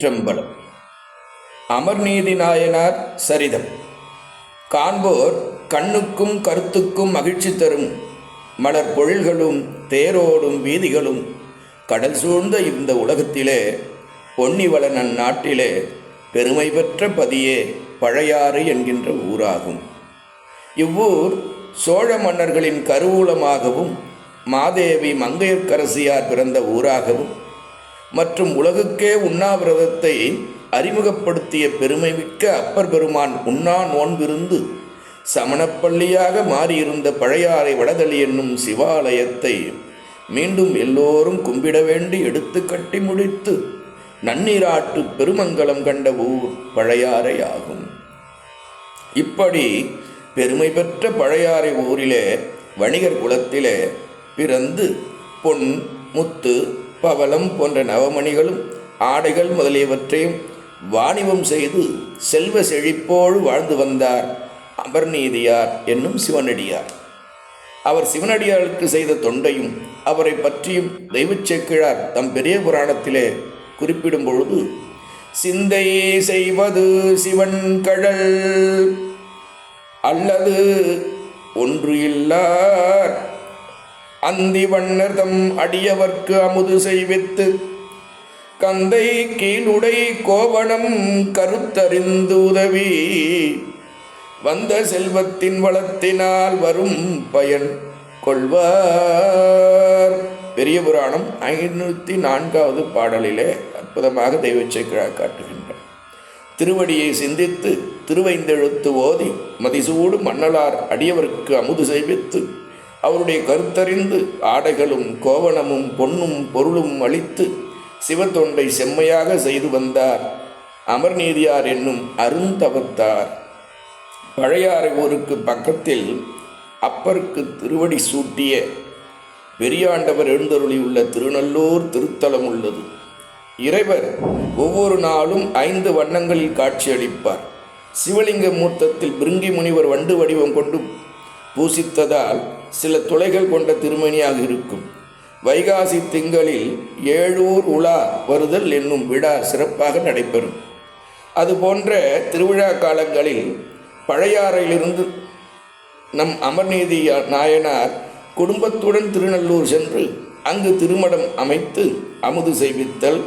திருச்சிற்றம்பலம் அமர்நீதி நாயனார் சரிதம். காண்போர் கண்ணுக்கும் கருத்துக்கும் மகிழ்ச்சி தரும். மலர் பொழில்களும் தேரோடும் வீதிகளும் கடல் சூழ்ந்த இந்த உலகத்திலே பொன்னிவளனன் நாட்டிலே பெருமை பெற்ற பதியே பழையாறு என்கின்ற ஊராகும். இவ்வூர் சோழ மன்னர்களின் கருவூலமாகவும் மாதேவி மங்கையர்க்கரசியார் பிறந்த ஊராகவும் மற்றும் உலகுக்கே உண்ணாவிரதத்தை அறிமுகப்படுத்திய பெருமை மிக்க அப்பர் பெருமான் உண்ணா நோன்பிருந்து சமணப்பள்ளியாக மாறியிருந்த பழையாறை வடதளி என்னும் சிவாலயத்தை மீண்டும் எல்லோரும் கும்பிட வேண்டி எடுத்து கட்டி முடித்து நன்னீராட்டு பெருமங்கலம் கண்ட ஊர் பழையாறை ஆகும் இப்படி பெருமை பெற்ற பழையாறை ஊரிலே வணிகர் குலத்திலே பிறந்து பொன் முத்து பவளம் போன்ற நவமணிகளும் ஆடைகள் முதலியவற்றையும் வாணிபம் செய்து செல்வ செழிப்போடு வாழ்ந்து வந்தார். அமர்நீதியார் என்னும் சிவனடியார். அவர் சிவனடியாருக்கு செய்த தொண்டையும் அவரை பற்றியும் தெய்வச்சேக்கிழார் தம் பெரிய புராணத்திலே குறிப்பிடும் பொழுது சிந்தை செய்வது சிவன் கழல் அல்லது ஒன்று இல்லார். அந்தி வண்ணர் தம் அடியவர்க்கு அமுது செய்வித்து கந்தை கீழுடை கோவணம் கருத்தறிந்து உதவி வந்த செல்வத்தின் வளத்தினால் வரும் பயன் கொள்வார். பெரிய புராணம் ஐநூற்றி நான்காவது பாடலிலே அற்புதமாக தெய்வச்சேக்கிழா காட்டுகின்றார் திருவடியை சிந்தித்து திருவைந்தெழுத்து ஓதி மதிசூடு மன்னலார் அடியவருக்கு அமுது செய்வித்து அவருடைய கருத்தறிந்து ஆடைகளும் கோவணமும் பொன்னும் பொருளும் அளித்து சிவத்தொண்டை செம்மையாக செய்து வந்தார். அமர்நீதியார் என்னும் அருந்தவத்தார் பழையாறை ஊருக்கு பக்கத்தில் அப்பருக்கு திருவடி சூட்டிய பெரியாண்டவர் எழுந்தருளியுள்ள திருநல்லூர் திருத்தலம் உள்ளது. இறைவர் ஒவ்வொரு நாளும் ஐந்து வண்ணங்களில் காட்சியளிப்பார். சிவலிங்க மூர்த்தத்தில் பிருங்கி முனிவர் வண்டு வடிவம் கொண்டு பூசித்ததால் சில துளைகள் கொண்ட திருமணியாக இருக்கும். வைகாசி திங்களில் ஏழூர் உலா வருதல் என்னும் விழா சிறப்பாக நடைபெறும். அதுபோன்ற திருவிழா காலங்களில் பழையாறையிலிருந்து நம் அமர்நீதி நாயனார் குடும்பத்துடன் திருநல்லூர் சென்று அங்கு திருமடம் அமைத்து அமுது செய்வித்தல்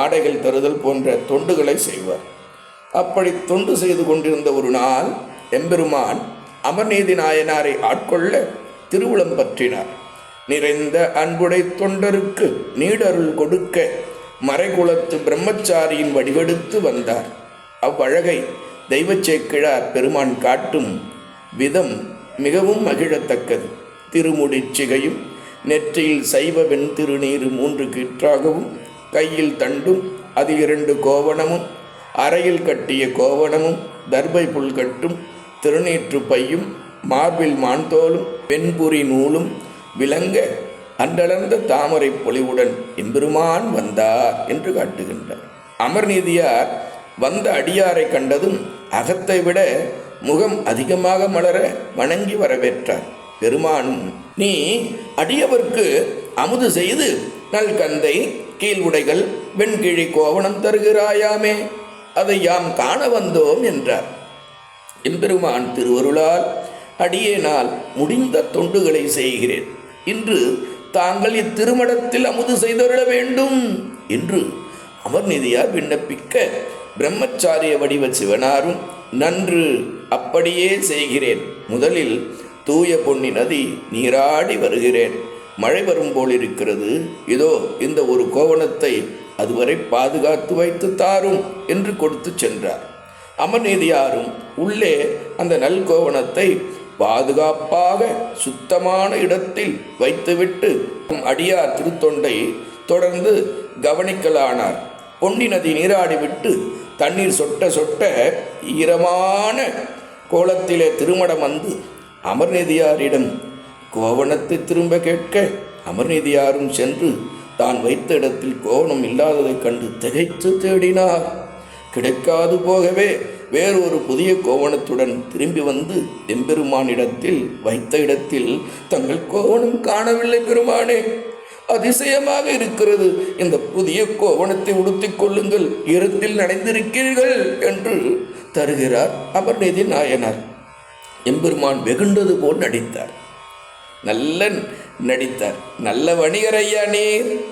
ஆடைகள் தருதல் போன்ற தொண்டுகளை செய்வார். அப்படி தொண்டு செய்து கொண்டிருந்த ஒரு நாள் எம்பெருமான் அமர்நீதி நாயனாரை ஆட்கொள்ள திருவுளம் பற்றினார். நிறைந்த அன்புடை தொண்டருக்கு நீடருள் கொடுக்க மறைகுலத்து பிரம்மச்சாரியின் வடிவெடுத்து வந்தார். அவ்வழகை தெய்வச்சேக்கிழார் பெருமான் காட்டும் விதம் மிகவும் மகிழத்தக்கது. திருமுடிச்சிகையும் நெற்றியில் சைவ வெண்திருநீர் மூன்று கீற்றாகவும் கையில் தண்டும் அது இரண்டு கோவணமும் அறையில் கட்டிய கோவணமும் தர்பை புல்கட்டும் திருநீற்று பையும் மார்பில் மான்தோலும் வெண்புரி நூலும் விளங்க அன்றளர்ந்த தாமரை பொலிவுடன் எம்பெருமான் வந்தார் என்று காட்டுகின்றார். அமர்நீதியார் வந்த அடியாரை கண்டதும் அகத்தை விட முகம் அதிகமாக மலர வணங்கி வரவேற்றார். பெருமானும் நீ அடியவர்க்கு அமுது செய்து நல்கந்தை கீழ் உடைகள் வெண்கிழி கோவணம் தருகிறாயாமே அதை யாம் காண வந்தோம் என்றார். எம்பெருமான் திருவருளால் அடியேனால் முடிந்த தொண்டுகளை செய்கிறேன். இன்று தாங்கள் இத்திருமணத்தில் அமுது செய்தருள வேண்டும் என்று அமர்நிதியார் விண்ணப்பிக்க பிரம்மச்சாரிய வடிவ சிவனாரும் நன்று அப்படியே செய்கிறேன். முதலில் தூய பொன்னி நதி நீராடி வருகிறேன். மழை வரும் போல் இருக்கிறது. இதோ இந்த ஒரு கோவணத்தை அதுவரை பாதுகாத்து வைத்து தாரும் என்று கொடுத்து சென்றார். அமர்நீதியாரும் உள்ளே அந்த நல்கோவணத்தை பாதுகாப்பாக சுத்தமான இடத்தில் வைத்துவிட்டு அடியார் திருத்தொண்டை தொடர்ந்து கவனிக்கலானார். பொன்னி நதி நீராடிவிட்டு தண்ணீர் சொட்ட சொட்ட ஈரமான கோலத்திலே திருமணம் வந்து அமர்நீதியாரிடம் கோவணத்தை திரும்ப கேட்க அமர்நீதியாரும் சென்று தான் வைத்த இடத்தில் கோவணம் இல்லாததைக் கண்டு திகைத்து தேடினார். கிடைக்காது போகவே வேறொரு புதிய கோவணத்துடன் திரும்பி வந்து எம்பெருமானிடத்தில் வைத்த இடத்தில் தங்கள் கோவணம் காணவில்லை பெருமானே. அதிசயமாக இருக்கிறது. இந்த புதிய கோவணத்தை உடுத்திக் கொள்ளுங்கள். இருத்தில் நடைந்திருக்கிறீர்கள் என்று தருகிறார் அமர்நீதி நாயனார். எம்பெருமான் வெகுண்டது போல் நடித்தார். நல்ல நடித்தார். நல்ல வணிகர் ஐயா நீர்.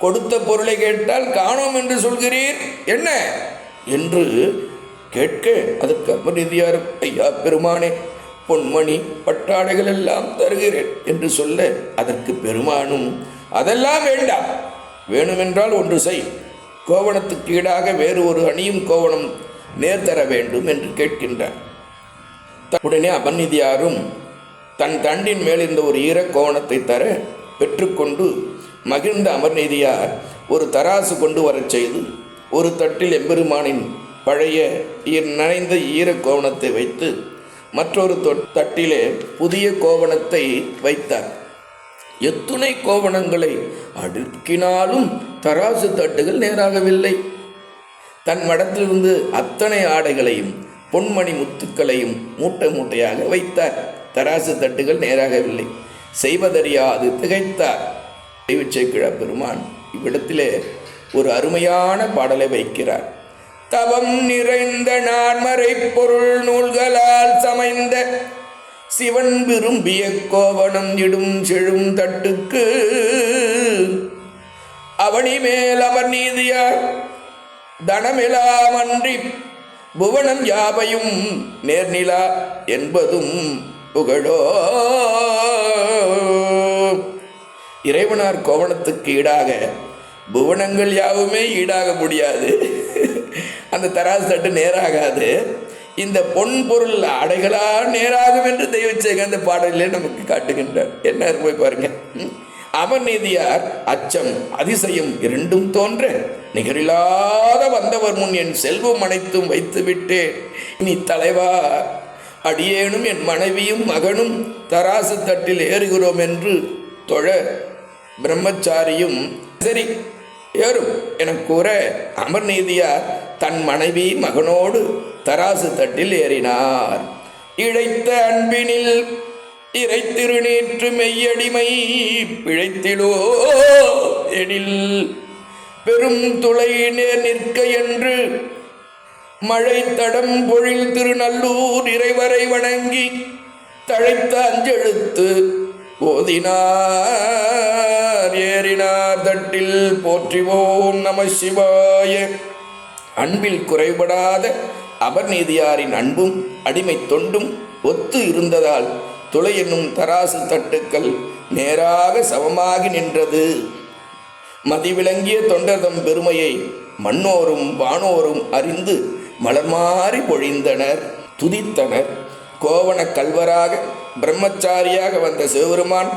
கொடுத்த பொருளை கேட்டால் காணோம் என்று சொல்கிறீர். என்ன? என்று கேட்க அதற்கு அமர்நிதியார் ஐயா பெருமானே பொன்மணி பட்டாடைகள் எல்லாம் தருகிறேன் என்று சொல்ல அதற்கு பெருமானும் அதெல்லாம் வேண்டாம். வேணுமென்றால் ஒன்று செய். கோவணத்துக்கு ஈடாக வேறு ஒரு அணியும் கோவணம் நேர் தர வேண்டும் என்று கேட்கின்றார் உடனே அபநிதியாரும் தன் தண்டின் மேலிருந்த ஒரு ஈர கோவணத்தை தர பெற்றுக்கொண்டு மகிழ்ந்த அமர்நீதியார் ஒரு தராசு கொண்டு வரச் செய்து ஒரு தட்டில் எம்பெருமானின் பழைய ஈர் நனைந்த ஈர கோவணத்தை வைத்து மற்றொரு தட்டிலே புதிய கோவணத்தை வைத்தார். எத்துணை கோவணங்களை அடுக்கினாலும் தராசு தட்டுகள் நேராகவில்லை. தன் மடத்திலிருந்து அத்தனை ஆடைகளையும் பொன்மணி முத்துக்களையும் மூட்டை மூட்டையாக வைத்தார். தராசு தட்டுகள் நேராகவில்லை. செய்வதறியாது திகைத்தார். கிழ பெருமான் இவ்விடத்திலே ஒரு அருமையான பாடலை வைக்கிறார். தவம் நிறைந்த நான்மறை பொருள் நூல்களால் சமைந்த சிவன் விரும்பிய கோவணம் இடும் செழும் தட்டுக்கு அவனி மேல் அவர் நீதியார். தனமிலாமன்றி புவனம் யாவையும் நேர்நிலா என்பதும் புகழோ. இறைவனார் கோவணத்துக்கு ஈடாக புவனங்கள் யாவுமே ஈடாக முடியாது. அந்த தராசு தட்டு நேராகாது. இந்த பொன் பொருள் அடைகளா நேராகும் என்று தெய்வச்சேக அந்த பாடலிலே நமக்கு காட்டுகின்றார் என்ன போய் பாருங்க. ம். அமர்நீதியார் அச்சம் அதிசயம் இரண்டும் தோன்ற நிகரில்லாத வந்தவர் முன் என் செல்வம் அனைத்தும் வைத்துவிட்டு நீ தலைவா அடியேனும் என் மனைவியும் மகனும் தராசு தட்டில் ஏறுகிறோம் என்று தொழ பிரம்மச்சாரியும் சரி ஏறும் என கூற அமர்நீதியார் தன் மனைவி மகனோடு தராசு தட்டில் ஏறினார். இழைத்த அன்பினில் இறை திருநீற்று மெய்யடிமை பிழைத்திலோ எனில். பெரும் துளை நேர் நிற்க என்று மழை தடம் பொழில் திருநல்லூர் இறைவரை வணங்கி தழைத்த அஞ்செழுத்து ஓதினார். ஏறினார் தட்டில் போற்றிவோம் நம சிவாய. அன்பில் குறைபடாத அபர்நீதியாரின் அன்பும் அடிமை தொண்டும் ஒத்து இருந்ததால் துளை என்னும் தராசு தட்டுக்கள் நேராக சமமாகி நின்றது. மதிவிளங்கிய தொண்டர்தம் பெருமையை மண்ணோரும் வானோரும் அறிந்து மலர்மாறி பொழிந்தனர். துதித்தனர். கோவண கல்வராக பிரம்மச்சாரியாக வந்த சிவபெருமான்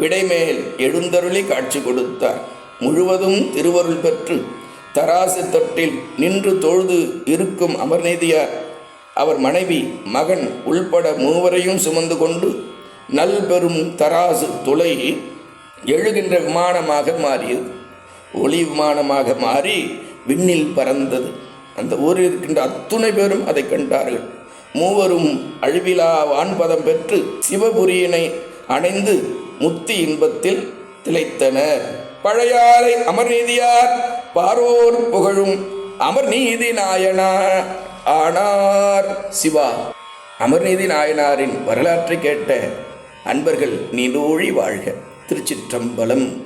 விடைமேல் எழுந்தருளி காட்சி கொடுத்தார். முழுவதும் திருவருள் பெற்று தராசு தொட்டில் நின்று தொழுது இருக்கும் அமர்நீதியார் அவர் மனைவி மகன் உள்பட மூவரையும் சுமந்து கொண்டு நல் பெரும் தராசு துளை எழுகின்ற விமானமாக மாறியது. ஒளி விமானமாக மாறி விண்ணில் பறந்தது. அந்த ஊரில் இருக்கின்ற அத்துணை பேரும் அதை கண்டார்கள். மூவரும் அழிவிலா வான்பதம் பெற்று சிவபுரியினை அணைந்து முத்தி இன்பத்தில் திளைத்தனர். பழையாறை அமர்நீதியார் பாரோர் புகழும் அமர்நீதி நாயனா ஆனார் சிவா. அமர்நீதி நாயனாரின் வரலாற்றை கேட்ட அன்பர்கள் நீடூழி வாழ்க. திருச்சிற்றம்பலம்.